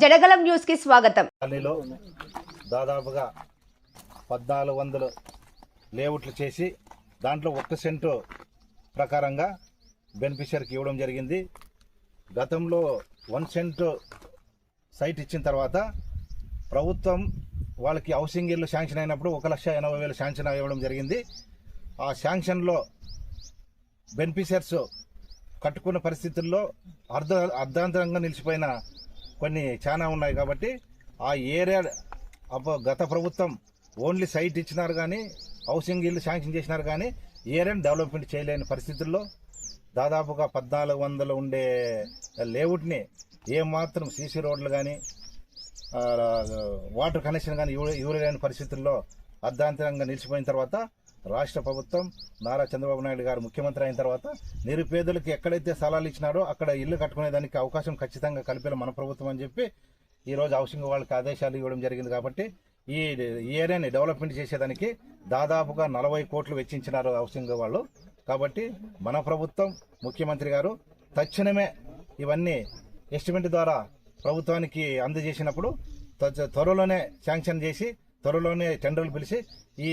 జడగలం న్యూస్కి స్వాగతం. కాలనీలో దాదాపుగా పద్నాలుగు వందలు లేఅవుట్లు చేసి దాంట్లో ఒక్క సెంటు ప్రకారంగా బెనిఫిషరీకి ఇవ్వడం జరిగింది. గతంలో వన్ సెంట్ సైట్ ఇచ్చిన తర్వాత ప్రభుత్వం వాళ్ళకి హౌసింగ్ ఇల్లు శాంక్షన్ అయినప్పుడు ఒక లక్ష ఎనభై వేలు శాంక్షన్ ఇవ్వడం జరిగింది. ఆ శాంక్షన్లో బెనిఫిషర్స్ కట్టుకున్న పరిస్థితుల్లో అర్ధ అర్ధాంతరంగా నిలిచిపోయిన కొన్ని చాలా ఉన్నాయి కాబట్టి ఆ ఏరియా అప్ప- గత ప్రభుత్వం ఓన్లీ సైట్ ఇచ్చినారు కానీ హౌసింగ్ ఇల్లు శాంక్షన్ చేసినారు కానీ ఏరియాని డెవలప్మెంట్ చేయలేని పరిస్థితుల్లో దాదాపుగా పద్నాలుగు వందలు ఉండే లేఅవుట్ని ఏమాత్రం సీసీ రోడ్లు కానీ వాటర్ కనెక్షన్ కానీ ఇవ్వలేని పరిస్థితుల్లో అర్ధాంతరంగా నిలిచిపోయిన తర్వాత రాష్ట్ర ప్రభుత్వం నారా చంద్రబాబు నాయుడు గారు ముఖ్యమంత్రి అయిన తర్వాత నిరుపేదలకు ఎక్కడైతే స్థలాలు ఇచ్చినారో అక్కడ ఇల్లు కట్టుకునేదానికి అవకాశం ఖచ్చితంగా కలిపేలా మన ప్రభుత్వం అని చెప్పి ఈరోజు హౌసింగ్ వాళ్ళకి ఆదేశాలు ఇవ్వడం జరిగింది కాబట్టి ఈ ఏరియాని డెవలప్మెంట్ చేసేదానికి దాదాపుగా నలభై కోట్లు వెచ్చించినారు హౌసింగ్ వాళ్ళు. కాబట్టి మన ప్రభుత్వం ముఖ్యమంత్రి గారు తక్షణమే ఇవన్నీ ఎస్టిమేట్ ద్వారా ప్రభుత్వానికి అందజేసినప్పుడు త్వ- త్వరలోనే శాంక్షన్ చేసి త్వరలోనే టెండర్లు పిలిచి ఈ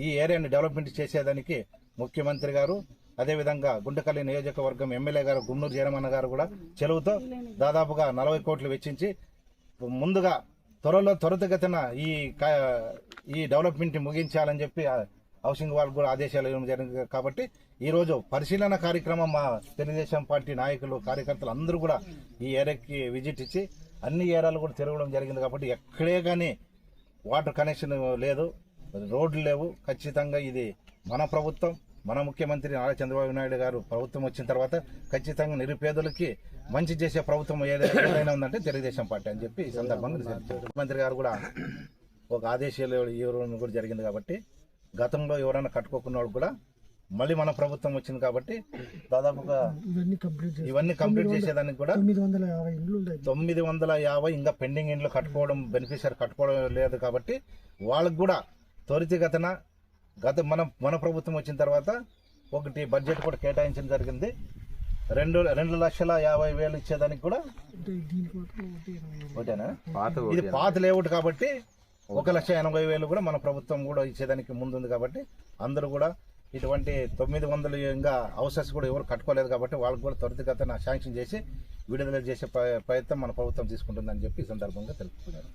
ఈ ఏరియాని డెవలప్మెంట్ చేసేదానికి ముఖ్యమంత్రి గారు అదేవిధంగా గుండెకల్లి నియోజకవర్గం ఎమ్మెల్యే గారు గుమ్మూరు జయరమన్న గారు కూడా చెలువుతో దాదాపుగా నలభై కోట్లు వెచ్చించి ముందుగా త్వరలో త్వరితగతిన ఈ ఈ డెవలప్మెంట్ ముగించాలని చెప్పి హౌసింగ్ వాళ్ళకు కూడా ఆదేశాలు ఇవ్వడం జరిగింది కాబట్టి ఈరోజు పరిశీలన కార్యక్రమం మా తెలుగుదేశం పార్టీ నాయకులు కార్యకర్తలు అందరూ కూడా ఈ ఏరియాకి విజిట్ ఇచ్చి అన్ని ఏరియాలు కూడా తిరగడం జరిగింది కాబట్టి ఎక్కడే కానీ వాటర్ కనెక్షన్ లేదు రోడ్లు లేవు. ఖచ్చితంగా ఇది మన ప్రభుత్వం మన ముఖ్యమంత్రి నారా చంద్రబాబు నాయుడు గారు ప్రభుత్వం వచ్చిన తర్వాత ఖచ్చితంగా నిరుపేదలకి మంచి చేసే ప్రభుత్వం ఏదైనా ఉందంటే తెలుగుదేశం పార్టీ అని చెప్పి ఈ సందర్భంగా ముఖ్యమంత్రి గారు కూడా ఒక ఆదేశాలు ఇవ్వడం కూడా జరిగింది కాబట్టి గతంలో ఎవరైనా కట్టుకోకున్న వాళ్ళు కూడా మళ్ళీ మన ప్రభుత్వం వచ్చింది కాబట్టి దాదాపుగా ఇవన్నీ కంప్లీట్ చేసి ఇవన్నీ కంప్లీట్ చేసేదానికి కూడా తొమ్మిది వందల యాభై ఇంకా పెండింగ్ ఇండ్లు కట్టుకోవడం బెనిఫిషియర్ కట్టుకోవడం లేదు కాబట్టి వాళ్ళకు కూడా త్వరితగతిన గత మన మన ప్రభుత్వం వచ్చిన తర్వాత ఒకటి బడ్జెట్ కూడా కేటాయించడం జరిగింది. రెండు రెండు లక్షల యాభై వేలు ఇచ్చేదానికి కూడా. ఒకటేనా? ఇది పాత లేఅవుట్ కాబట్టి ఒక లక్ష ఎనభై వేలు కూడా మన ప్రభుత్వం కూడా ఇచ్చేదానికి ముందుంది కాబట్టి అందరూ కూడా ఇటువంటి తొమ్మిది వందలు ఇంకా హౌసెస్ కూడా ఎవరు కట్టుకోలేదు కాబట్టి వాళ్ళకు కూడా త్వరితగతన శాంక్షన్ చేసి విడుదల చేసే ప్ర- ప్రయత్నం మన ప్రభుత్వం తీసుకుంటుందని చెప్పి ఈ సందర్భంగా తెలుపుతున్నారు